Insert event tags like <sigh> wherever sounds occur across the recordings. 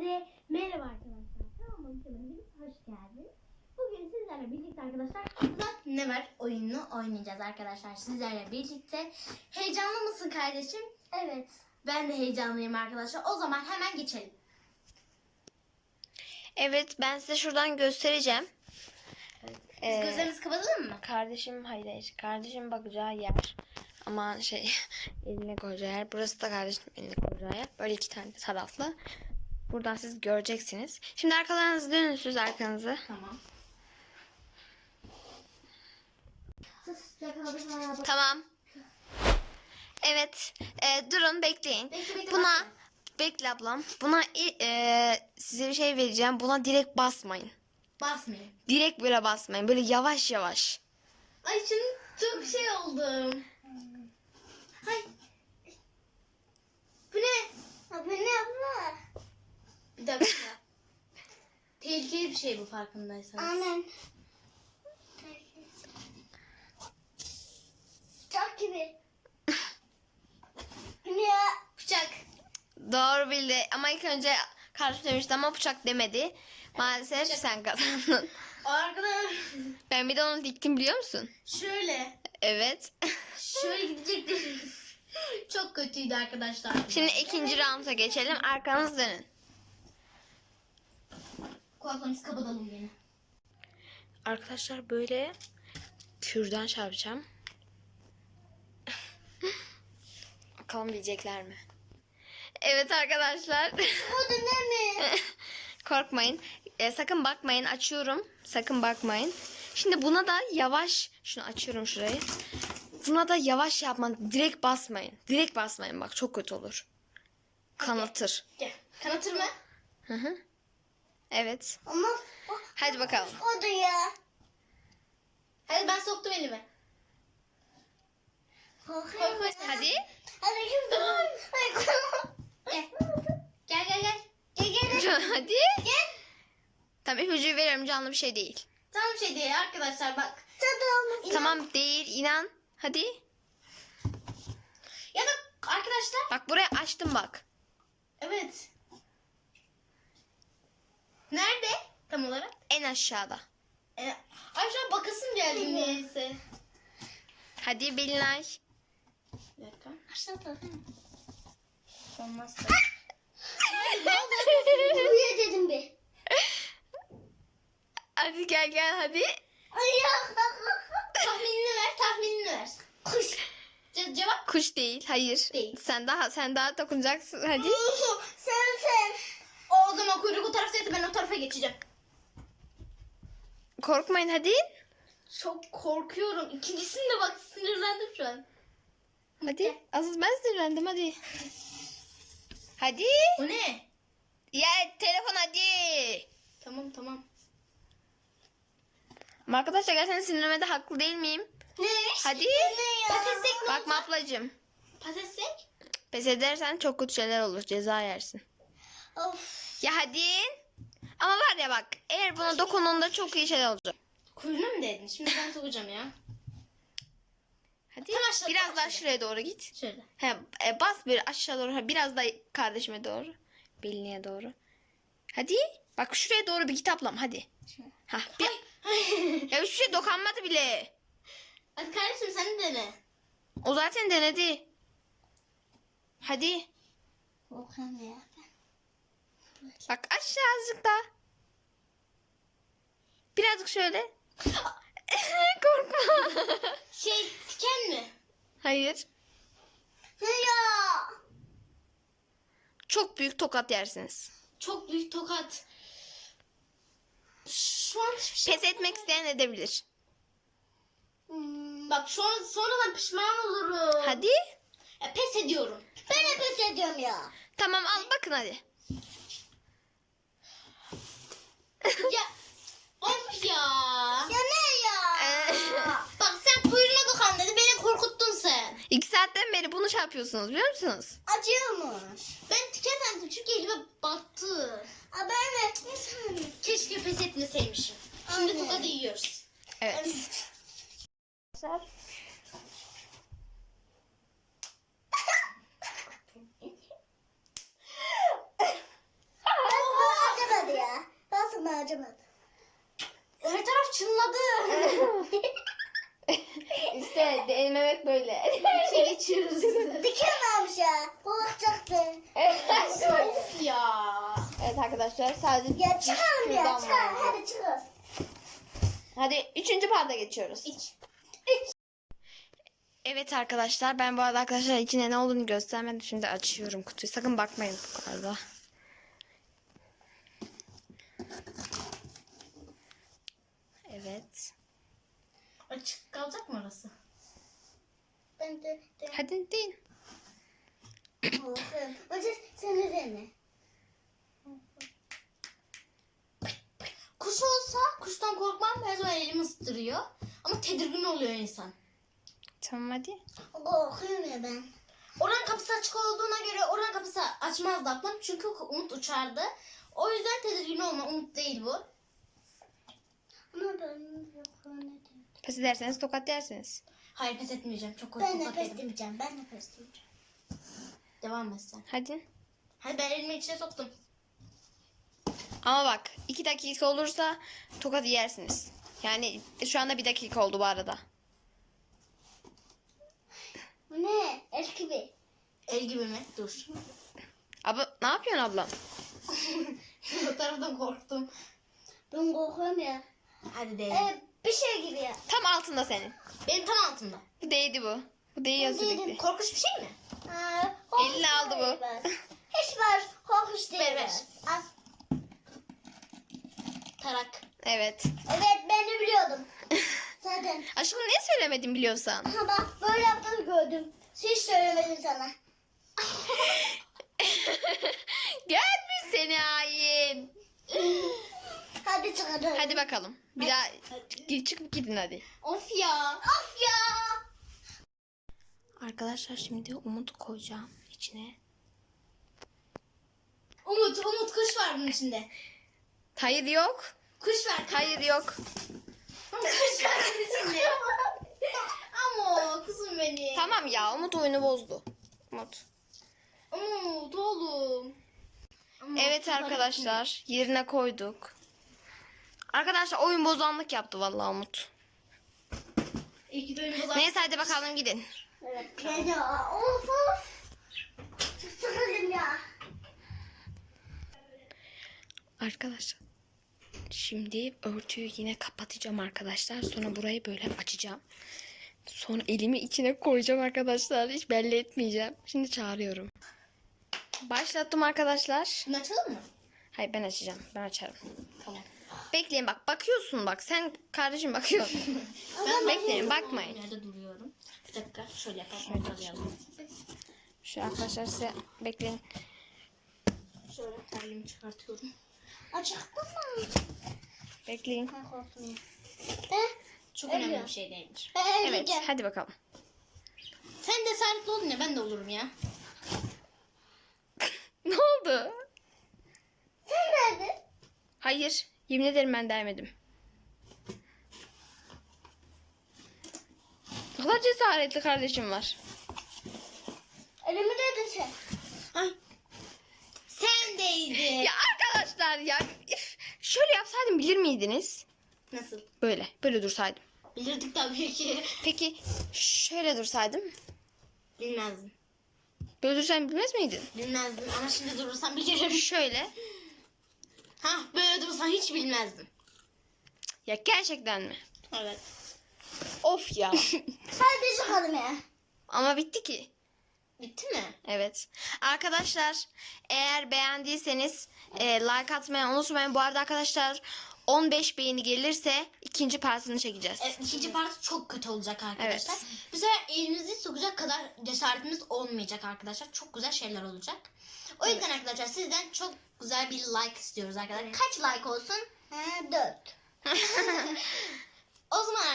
Hepinize merhaba arkadaşlar. Kanalıma hepiniz hoş geldiniz. Bugün sizlerle birlikte arkadaşlar Uzak Ne Var oyununu oynayacağız arkadaşlar sizlerle birlikte. Heyecanlı mısın kardeşim? Evet. Ben de heyecanlıyım arkadaşlar. O zaman hemen geçelim. Evet ben size şuradan göstereceğim. Biz Ee, gözlerimizi kapatalım mı? Kardeşim hayır hayır. Kardeşim bakacağı yer. Ama şey <laughs> eline koyacağı yer. Burası da kardeşim eline koyacağı yer. Böyle iki tane taraflı. Buradan siz göreceksiniz. Şimdi arkalarınızı dönün siz arkanızı. Tamam. Tamam. Evet. Ee, durun bekleyin. Bekle bekle. Buna bakma. bekle ablam. Buna ee, size bir şey vereceğim. Buna direkt basmayın. Basmayın. Direkt böyle basmayın. Böyle yavaş yavaş. Ay şimdi çok şey oldum. Hay. Bu ne? Bu ne abla? Bir dakika. Tehlikeli bir şey bu farkındaysanız. Amen. Çok gibi. ya Bıçak. Doğru bildi ama ilk önce karşı demişti ama bıçak demedi. Maalesef sen kazandın. Arkadaşlar Ben bir de onu diktim biliyor musun? şöyle. Evet. Şöyle gidecektik. <laughs> Çok kötüydü arkadaşlar. Şimdi ikinci rounda geçelim. Arkanız dönün. Kulaklarımızı kapatalım yine. Arkadaşlar böyle kürdan çarpacağım. Bakalım bilecekler mi? Evet arkadaşlar. o da ne mi? <laughs> Korkmayın. E, sakın bakmayın. Açıyorum. Sakın bakmayın. Şimdi buna da yavaş. Şunu açıyorum şurayı. Buna da yavaş yapman. Direkt basmayın. Direkt basmayın bak çok kötü olur. Kanatır. Gel. Kanatır mı? Hı hı. Evet. Ama o, Hadi bakalım. o da ya. Hadi ben soktum elimi. Koy koy. Hadi. Hadi? Ay korkma. Gel gel gel. Gel gel. Hadi. Tamam ipucuyu veriyorum canlı bir şey değil. Tam şey değil arkadaşlar bak. Tadı olmasın. Tamam değil inan. Hadi. Ya da arkadaşlar. Bak buraya açtım bak. Evet. Nerede tam olarak? En aşağıda. Şu an bakasım geldi niyeyse. Hadi Belinay. Bir dakika. Aşağıda. Olmaz. <laughs> Buraya dedim bir. Hadi gel gel hadi. <laughs> Tahminini ver, tahminini ver. Kuş. Ce- cevap Kuş değil. Hayır. Değil. Sen daha sen daha dokunacaksın. Hadi. sen sen. o, zaman kuyruk o taraftaydı ben o tarafa geçeceğim. Korkmayın hadi. Çok korkuyorum. İkincisinde bak sinirlendim şu an. Hadi. Aziz ben sinirlendim hadi. Hadi. O ne? Ya telefon hadi. Tamam tamam. Ama arkadaşlar gerçekten sinirlemede haklı değil miyim? Neymiş? Hadi. Ne ya? Pes etsek ne Bakma olacak? ablacığım. Pas etsek? Pes edersen çok kötü şeyler olur. Ceza yersin. Of. Ya hadi. Ama var ya bak eğer buna dokunduğunda çok iyi şeyler olacak. Kuyruğuna mı dedin? Şimdi ben sokacağım ya. Hadi. Tam aşağı, biraz tam daha şuraya doğru git. Şöyle. He, e, bas bir aşağı doğru. Ha, Biraz da kardeşime doğru. Beline doğru. Hadi. Bak şuraya doğru bir git ablam hadi. Ha, bir, ya hiçbir şey dokunmadı bile. Hadi kardeşim sen de dene. O zaten denedi. Hadi. Korkuyorum ya. Bak aşağı azıcık daha. Birazcık şöyle. <laughs> Korkma. Şey tiken mi? Hayır. Ya? Çok büyük tokat yersiniz. Çok büyük tokat. Şu an hiçbir şey... Pes etmek isteyen edebilir. Hmm. Bak şu an sonradan pişman olurum. Hadi. Ya, pes ediyorum. Ben de pes ediyorum ya. Tamam al bakın hadi. Ya of ya. Ya ne ya? <laughs> Bak sen kuyruğuna dokan dedi beni korkuttun sen. İki saatten beri bunu şey yapıyorsunuz biliyor musunuz? Acıyormuş. Ben sandım çünkü elime battı. Aa, ben de. Keşke pes etmeseymişim. Şimdi tokadı yiyoruz. Evet. Acımadı. Her taraf çınladı. <laughs> İşte değmemek böyle. şey geçiyoruz. Dikilmemiş ya. Kulak çıktı. of ya. evet arkadaşlar sadece Ya çıkalım ya. şuradan Çıkalım. var. Hadi çıkalım. Hadi üçüncü parta geçiyoruz. İç. Evet arkadaşlar ben bu arada arkadaşlar içinde ne olduğunu göstermedim. Şimdi açıyorum kutuyu. Sakın bakmayın bu arada. Evet. Açık kalacak mı orası? Ben de. de. Hadi. Korkuyorum. Önce seni dene. Kuş olsa kuştan korkmam her zaman elimi ısıtırıyor. Ama tedirgin oluyor insan. Tamam hadi. Korkuyorum ya ben. Oranın kapısı açık olduğuna göre oranın kapısı açmazdı ablam. Çünkü Umut uçardı. O yüzden tedirgin olma. Umut değil bu. Ama ben. Pes ederseniz tokat yersiniz. Hayır pes etmeyeceğim. Çok Ben korktum. nefes demeyeceğim. Ben nefes demeyeceğim. Devam et sen. Hadi. Hadi ben elimi içine soktum. Ama bak iki dakika olursa tokat yersiniz. Yani şu anda bir dakika oldu bu arada. Bu ne? Eski bir. El gibi mi? Dur. Abla ne yapıyorsun ablam? o <laughs> taraftan korktum. Ben korkuyorum ya. Hadi değdi. Ee, bir şey gibi ya. Tam altında senin. Benim tam altımda. Bu değdi bu. Bu değiyor değdim. sürekli. Korkunç bir şey mi? Korkunç Elini aldı bu. değil. <laughs> Hiç var. Korkunç değil. Ver, ver. Al. Tarak. Evet. Evet ben de biliyordum. <laughs> Zaten. Aşkım niye söylemedin biliyorsan? Ha bak böyle yaptığını gördüm. Hiç söylemedim sana. <laughs> Gelmiş seni hain. Hadi çıkalım. Hadi bakalım. Bir daha gir çıkıp gidin hadi. Of ya. Of ya. Arkadaşlar şimdi Umut koyacağım içine. Umut, Umut kuş var bunun içinde. Hayır yok. Kuş var. Hayır yok. kuş var bunun içinde. Ama kızım benim. Tamam ya Umut oyunu bozdu. Umut. Umut oğlum. Umut, Evet arkadaşlar yerine koyduk. Arkadaşlar oyun bozanlık yaptı vallahi Umut. içinde. İyi ki de oyun Neyse hadi bakalım gidin. Evet. Of of. Sıkıldım ya. Arkadaşlar şimdi örtüyü yine kapatacağım arkadaşlar. Sonra burayı böyle açacağım. Sonra elimi içine koyacağım arkadaşlar. Hiç belli etmeyeceğim. Şimdi çağırıyorum. Başlattım arkadaşlar. Bunu açalım mı? Hayır ben açacağım. Ben açarım. Tamam. Bekleyin bak bakıyorsun bak. Sen kardeşim bakıyorsun. <laughs> Ben Bekleyin bakmayın. Nerede duruyorum? Bir dakika şöyle yapalım. Şöyle alayım. Şu arkadaşlar size bekleyin. Şöyle terliğimi çıkartıyorum. Açıktı mı? Bekleyin. Ben. Eh, Çok Öyle. önemli bir şey değildir. ben Evet öleceğim. hadi bakalım. Sen cesaretli olun ya ben de olurum ya. <laughs> ne oldu? Hayır. Yemin ederim ben değmedim. Ne kadar cesaretli kardeşim var. Elimi dedin sen. Ay. Sen değdin. Ya arkadaşlar ya üf, şöyle yapsaydım bilir miydiniz? Nasıl? Böyle. Böyle dursaydım. Bilirdik tabii ki. Peki şöyle dursaydım? Bilmezdim. Böyle dursaydım bilmez miydin? Bilmezdim ama şimdi durursam bilirim. Şöyle. Ha böyle durursan hiç bilmezdim. Ya gerçekten mi? Evet. Of ya. <laughs> Hadi çıkalım ya. Ama bitti ki. Bitti mi? Evet. Arkadaşlar eğer beğendiyseniz e, like atmayı unutmayın. Bu arada arkadaşlar 15 beğeni gelirse ikinci partını çekeceğiz. Evet, ikinci part çok kötü olacak arkadaşlar. Evet. Bu elimizi sokacak kadar cesaretimiz olmayacak arkadaşlar. Çok güzel şeyler olacak. O yüzden evet. arkadaşlar sizden çok güzel bir like istiyoruz arkadaşlar. Kaç like olsun? Ha, 4. <laughs>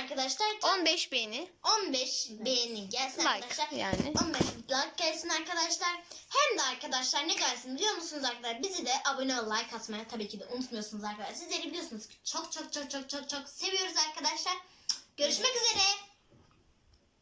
arkadaşlar tam 15 beğeni 15 beğeni gelsin like arkadaşlar. yani. 15 like gelsin arkadaşlar. Hem de arkadaşlar ne gelsin biliyor musunuz arkadaşlar? Bizi de abone ol, like atmayı tabii ki de unutmuyorsunuz arkadaşlar. Sizleri biliyorsunuz ki çok çok çok çok çok çok seviyoruz arkadaşlar. Görüşmek üzere.